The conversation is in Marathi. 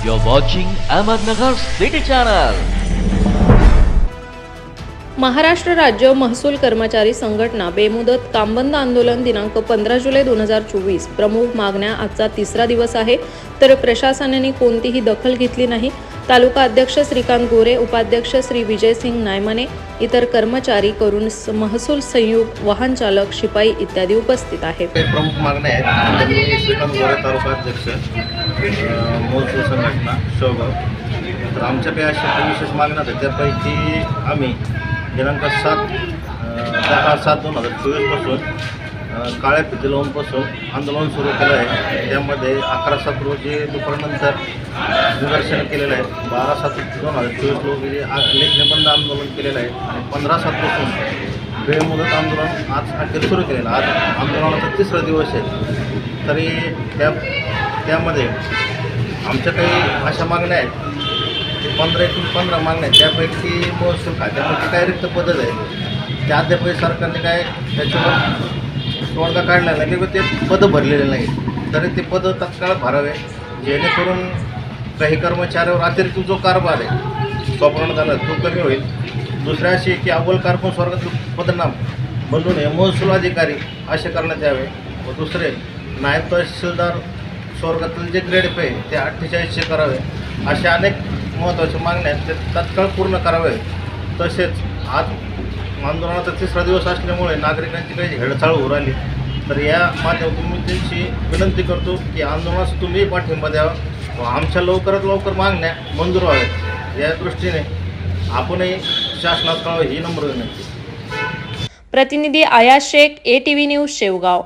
You're watching Ahmednagar City Channel. Maharashtra राज्य महसूल कर्मचारी संघटना बेमुदत कामबंद आंदोलन दिनांक पंधरा जुलै दोन हजार चोवीस प्रमुख मागण्या आजचा तिसरा दिवस आहे तर प्रशासनाने कोणतीही दखल घेतली नाही तालुका अध्यक्ष श्रीकांत गोरे उपाध्यक्ष श्री विजयसिंग नायमने इतर कर्मचारी करून महसूल संयुक्त वाहन चालक शिपाई इत्यादी उपस्थित आहेत. प्रमुख मागण्या आहेत. मी श्रीकांत गोरे तालुका अध्यक्ष महसूल संघटना शेवगाव तर आमच्या काही अशा काही विशेष मागण्या आहेत. त्यापैकी आम्ही दिनांक सात दहा सात दोन हजार चोवीसपासून अ, काळ्या फिती लावूनपासून आंदोलन सुरू केलं आहे. त्यामध्ये अकरा सात रोजी दुपारनंतर निदर्शन केलेलं आहे. बारा सात दोन हजार चोवीस रोजी लेख निबंध आंदोलन केलेलं आहे. आणि पंधरा सातपासून बेमुदत आंदोलन आज अखेर सुरू केलेलं आज आंदोलनाचा तिसरा दिवस आहे. तरी त्या त्यामध्ये आमच्या काही अशा मागण्या आहेत. की पंधरा एकूण पंधरा मागण्या आहेत. त्यापैकी महसूल खात्यामध्ये काय रिक्त पद्धत आहे त्या अद्यापही सरकारने काय त्याच्यावर स्पर्धा काढला नाही किंवा ते पदं भरलेले नाही तरी ते पदं तत्काळ भरावे जेणेकरून काही कर्मचाऱ्यावर अतिरिक्त जो कारभार आहे स्वप्न झाला तो कमी होईल. दुसऱ्या अशी की अव्वल कारकून स्वर्गातील पदनाम बनून हे महसूल अधिकारी असे करण्यात यावे. व दुसरे नायब तहसीलदार स्वर्गातील जे ग्रेड पे ते अठ्ठेचाळीसशे करावे. अशा अनेक महत्त्वाच्या मागण्या आहेत ते तत्काळ पूर्ण करावे. तसेच आज आंदोलनाचा तिसरा दिवस असल्यामुळे नागरिकांची काही हेळचाळ होऊ राहिली. तर या माध्यमातून मी त्यांची विनंती करतो की आंदोलनास तुम्ही पाठिंबा द्यावा व आमच्या लवकरात लवकर मागण्या मंजूर व्हाव्यात. या दृष्टीने आपणही शासनात कळावं ही नम्र विनंती. प्रतिनिधी Aaya Shaikh A T V news Shevgaon.